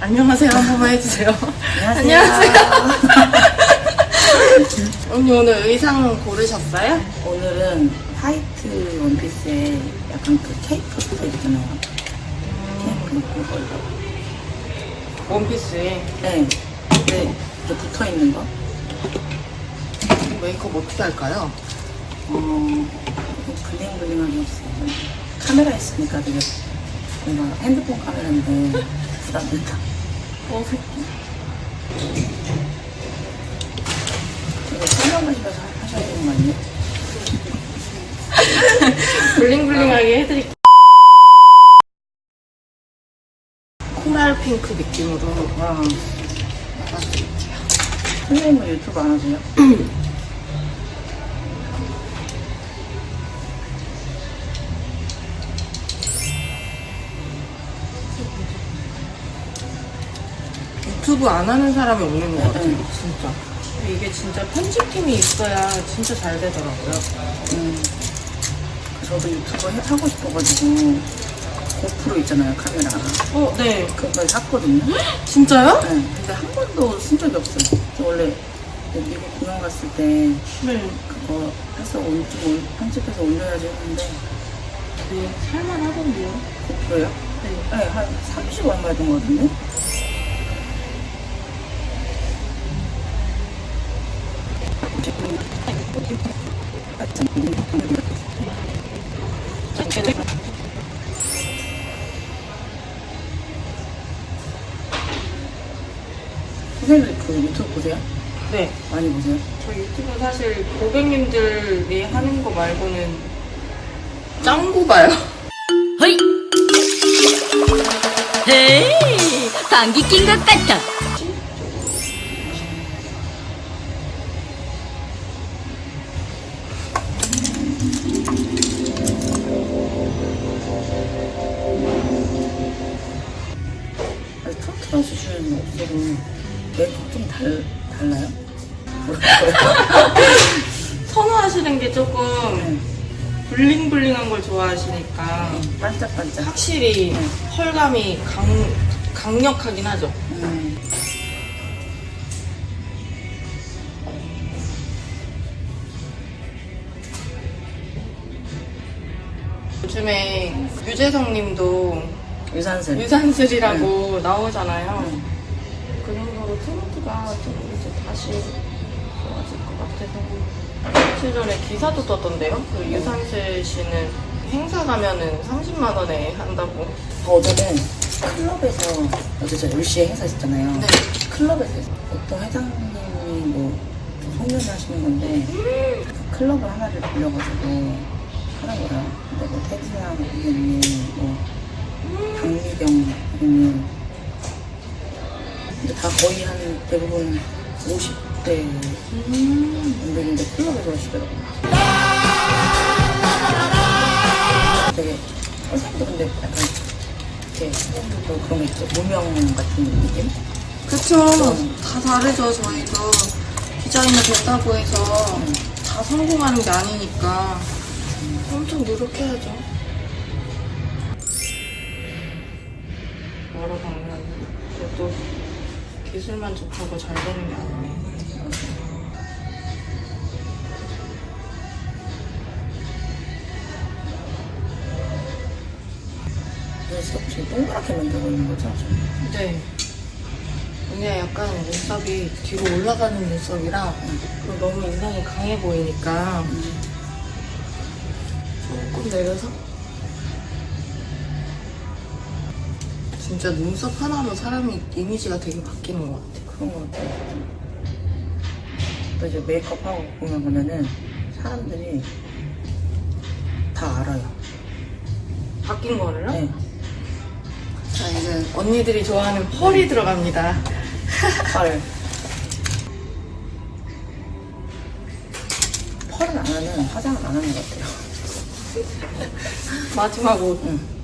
안녕하세요 한 번만 해주세요. 안녕하세요. 언니 오늘 의상 고르셨어요? 오늘은 화이트 원피스에 약간 그 케이크 스타일 있잖아요. 케이크 그걸로. 원피스에 네. 근데 이렇게 붙어 있는 거. 메이크업 어떻게 할까요? 어, 블링블링하게 했어요. 카메라 있으니까 되게 뭔가 핸드폰 카메라인데 부담된다. 어, 이거 설명하시면서 하셔야 되는 거 아니에요? 블링블링하게 해드릴게요. 코랄 핑크 느낌으로 와. 선생님은 유튜브 안 하세요? 유튜브 안 하는 사람이 없는 것 같아요. 응. 진짜. 이게 진짜 편집팀이 있어야 진짜 잘 되더라고요. 음, 저도 유튜버 해- 하고 싶어가지고 고프로 있잖아요 카메라 어, 네. 그걸 샀거든요 진짜요? 네, 근데 한 번도 쓴 적이 없어요 저 원래 미국 공연 갔을 때 네. 그거 해서 올, 좀 올- 편집해서 올려야지 했는데 네. 살만하던데요? 고프로요? 네. 네, 한 30 얼마 것 같은 선생님 그 유튜브 보세요? 네. 많이 보세요? 저 유튜브 사실 고객님들이 하는 거 말고는 짱구 봐요. 허이! 헤이! 감기 낀것 같아. 아니, 트로트랑 수준은 없어도 메이크업 좀 달, 달라요? 선호하시는 게 조금 네. 블링블링한 걸 좋아하시니까 반짝반짝. 확실히 펄감이 강, 강력하긴 하죠. 음. 요즘에 유재석 님도 유산슬. 유산슬이라고 나오잖아요. 음. 그 트로트가 좀 이제 다시 좋아질 것 같아서 며칠 전에 기사도 떴던데요. 그 유산슬 씨는 행사 가면은 30만 원에 한다고. 어제는 클럽에서 어제 저 10시에 행사 있었잖아요. 네. 클럽에서. 어떤 회장님이 뭐 송년회 하시는 건데 그 클럽을 하나를 빌려가지고 하는 거야. 근데 뭐 태진아 고객님, 뭐 강미경 고객님 근데 다 거의 한 대부분 50대 분들인데 클럽에서 하시더라고요. 되게 선생님도 근데 약간 이렇게 뭐 그런 거 있죠. 무명 같은 느낌? 그쵸. 다 다르죠. 저희도 디자이너 됐다고 해서 다 성공하는 게 아니니까 엄청 노력해야죠. 여러 방면 그것도 기술만 좋다고 잘 되는 게 아니에요. 눈썹 지금 동그랗게 만들고 있는 거죠? 네. 이게 약간 눈썹이 뒤로 올라가는 눈썹이라 너무 인상이 강해 보이니까 조금 내려서 진짜 눈썹 하나로 사람이 이미지가 되게 바뀌는 것 같아요. 그런 거 같아요. 또 이제 메이크업하고 보면 보면은 사람들이 다 알아요. 바뀐 거를요? 네. 자 이제 언니들이 좋아하는 펄이 들어갑니다. 펄. 펄은 안 하는, 화장은 안 하는 것 같아요. 마지막 옷. 응.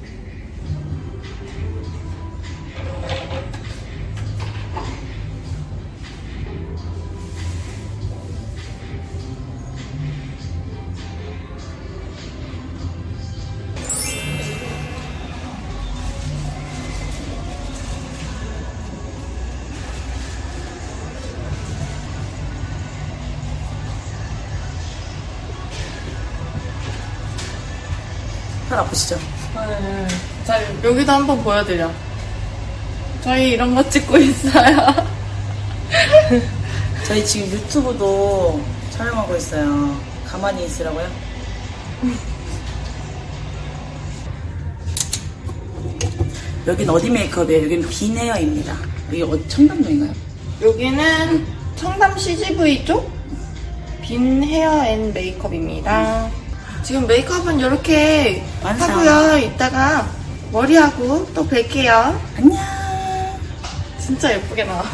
팔 아프시죠? 네. 자, 여기도 한번 보여드려. 저희 이런 거 찍고 있어요. 저희 지금 유튜브도 촬영하고 있어요. 가만히 있으라고요? 여긴 어디 메이크업이에요? 여기는 빈 헤어입니다. 여기 어디 청담동인가요? 여기는 청담 CGV 쪽? 빈 헤어 앤 메이크업입니다. 지금 메이크업은 이렇게 하고요. 이따가 머리하고 또 뵐게요. 안녕. 진짜 예쁘게 나와.